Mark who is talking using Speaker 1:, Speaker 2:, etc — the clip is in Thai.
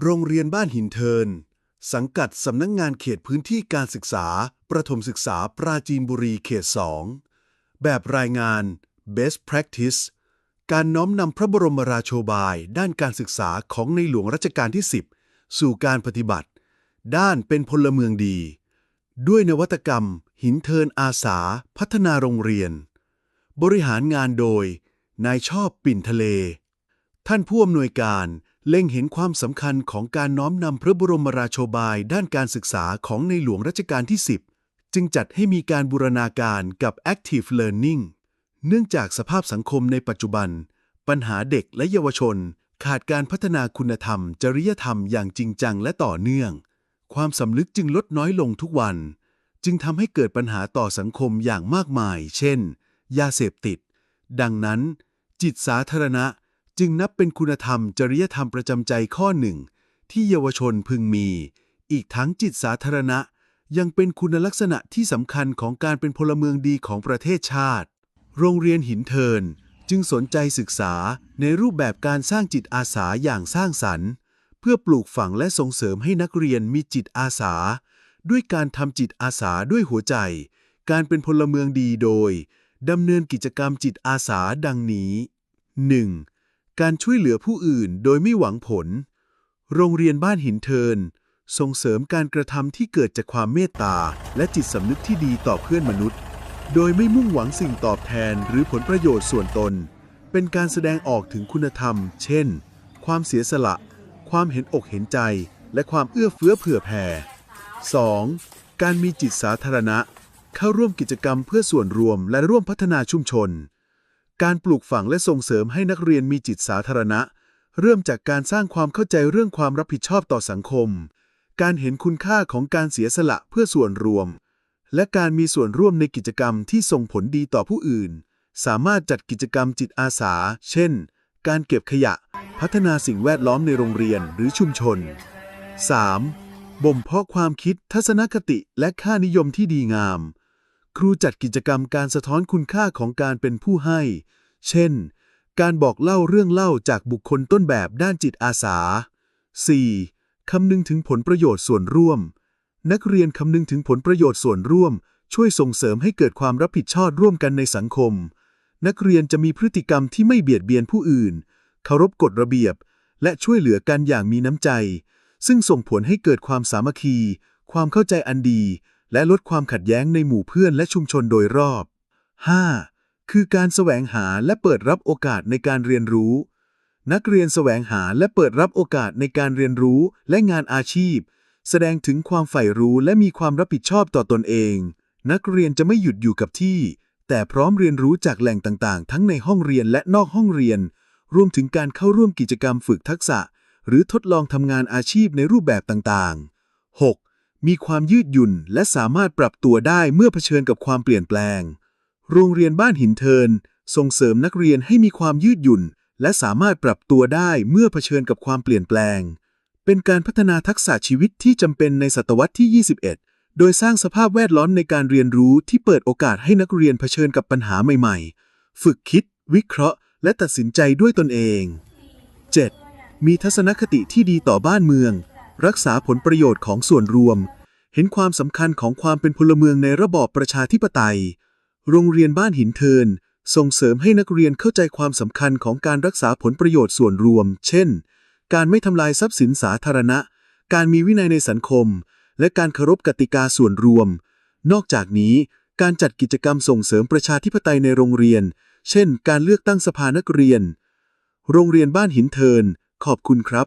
Speaker 1: โรงเรียนบ้านหินเทิน สังกัดสำนักงงานเขตพื้นที่การศึกษา ประถมศึกษาปราจีนบุรีเขต 2 แบบรายงาน Best Practice การน้อมนำพระบรมราโชบาย ด้านการศึกษาของในหลวงรัชกาลที่ 10 สู่การปฏิบัติ ด้านเป็นพลเมืองดี ด้วยนวัตกรรม หินเทินอาสา พัฒนาโรงเรียน บริหารงานโดย นายชอบปิ่นทะเล ท่านผู้อำนวยการ เล็งเห็นความสำคัญของการน้อมนำพระบรมราโชบายด้านการศึกษาของในหลวงรัชกาลที่ 10 จึงจัดให้มีการบูรณาการกับ Active Learning เนื่องจากสภาพสังคมในปัจจุบัน ปัญหาเด็กและเยาวชน ขาดการพัฒนาคุณธรรม จริยธรรมอย่างจริงจังและต่อเนื่อง ความสำนึกจึงลดน้อยลงทุกวัน จึงทำให้เกิดปัญหาต่อสังคมอย่างมากมาย เช่น ยาเสพติด ดังนั้น จิตสาธารณะ จึงนับเป็นคุณธรรมจริยธรรมประจำใจข้อหนึ่ง ที่เยาวชนพึงมี อีกทั้งจิตสาธารณะ ยังเป็นคุณลักษณะที่สำคัญของการเป็นพลเมืองดีของประเทศชาติ โรงเรียนหินเทินจึงสนใจศึกษาในรูปแบบการสร้างจิตอาสาอย่างสร้างสรรค์ เพื่อปลูกฝังและส่งเสริมให้นักเรียนมีจิตอาสา ด้วยการทำจิตอาสาด้วยหัวใจ การเป็นพลเมืองดีโดยดำเนินกิจกรรมจิตอาสาดังนี้ 1. การช่วยเหลือผู้อื่นโดยไม่หวังผล โรงเรียนบ้านหินเทิน ส่งเสริมการกระทำที่เกิดจากความเมตตา และจิตสำนึกที่ดีต่อเพื่อนมนุษย์ โดยไม่มุ่งหวังสิ่งตอบแทนหรือผลประโยชน์ส่วนตน เป็นการแสดงออกถึงคุณธรรม เช่น ความเสียสละ ความเห็นอกเห็นใจ และความเอื้อเฟื้อเผื่อแผ่ 2. การมีจิตสาธารณะ เข้าร่วมกิจกรรมเพื่อส่วนรวมและร่วมพัฒนาชุมชน การปลูกฝังและส่งเสริมให้นักเรียนมีจิตสาธารณะ เริ่มจากการสร้างความเข้าใจเรื่องความรับผิดชอบต่อสังคม การเห็นคุณค่าของการเสียสละเพื่อส่วนรวม และการมีส่วนร่วมในกิจกรรมที่ส่งผลดีต่อผู้อื่น สามารถจัดกิจกรรมจิตอาสา เช่น การเก็บขยะ พัฒนาสิ่งแวดล้อมในโรงเรียนหรือชุมชน 3. บ่มเพาะความคิดทัศนคติและค่านิยมที่ดีงาม ครูจัดกิจกรรมการสะท้อนคุณค่าของการเป็นผู้ให้ เช่น การบอกเล่าเรื่องเล่าจากบุคคลต้นแบบด้านจิตอาสา 4. คำนึงถึงผลประโยชน์ส่วนร่วม นักเรียนคำนึงถึงผลประโยชน์ส่วนร่วม ช่วยส่งเสริมให้เกิดความรับผิดชอบร่วมกันในสังคม นักเรียนจะมีพฤติกรรมที่ไม่เบียดเบียนผู้อื่น เคารพกฎระเบียบ และช่วยเหลือกันอย่างมีน้ำใจ ซึ่งส่งผลให้เกิดความสามัคคี ความเข้าใจอันดี และลดความขัดแย้งในหมู่เพื่อนและชุมชนโดยรอบ 5. คือการแสวงหาและเปิดรับโอกาสในการเรียนรู้ นักเรียนแสวงหาและเปิดรับโอกาสในการเรียนรู้และงานอาชีพ แสดงถึงความใฝ่รู้และมีความรับผิดชอบต่อตนเอง นักเรียนจะไม่หยุดอยู่กับที่ แต่พร้อมเรียนรู้จากแหล่งต่างๆ ทั้งในห้องเรียนและนอกห้องเรียน รวมถึงการเข้าร่วมกิจกรรมฝึกทักษะ หรือทดลองทำงานอาชีพในรูปแบบต่างๆ 6. มีความยืดหยุ่นและสามารถปรับตัวได้เมื่อเผชิญกับความเปลี่ยนแปลง โรงเรียนบ้านหินเทิน ส่งเสริมนักเรียนให้มีความยืดหยุ่น และสามารถปรับตัวได้เมื่อเผชิญกับความเปลี่ยนแปลง เป็นการพัฒนาทักษะชีวิตที่จำเป็นในศตวรรษที่ 21 โดยสร้างสภาพแวดล้อมในการเรียนรู้ที่เปิดโอกาสให้นักเรียนเผชิญกับปัญหาใหม่ ๆ ฝึกคิด วิเคราะห์ และตัดสินใจด้วยตนเอง 7. มีทัศนคติที่ดีต่อบ้านเมือง รักษาผลประโยชน์ของส่วนรวม เห็นความสำคัญของความเป็นพลเมืองในระบอบประชาธิปไตย โรงเรียนบ้านหินเทิน ส่งเสริมให้นักเรียนเข้าใจความสำคัญของการรักษาผลประโยชน์ส่วนรวม เช่น การไม่ทำลายทรัพย์สินสาธารณะ การมีวินัยในสังคม และการเคารพกติกาส่วนรวม นอกจากนี้ การจัดกิจกรรมส่งเสริมประชาธิปไตยในโรงเรียน เช่น การเลือกตั้งสภานักเรียน โรงเรียนบ้านหินเทิน ขอบคุณครับ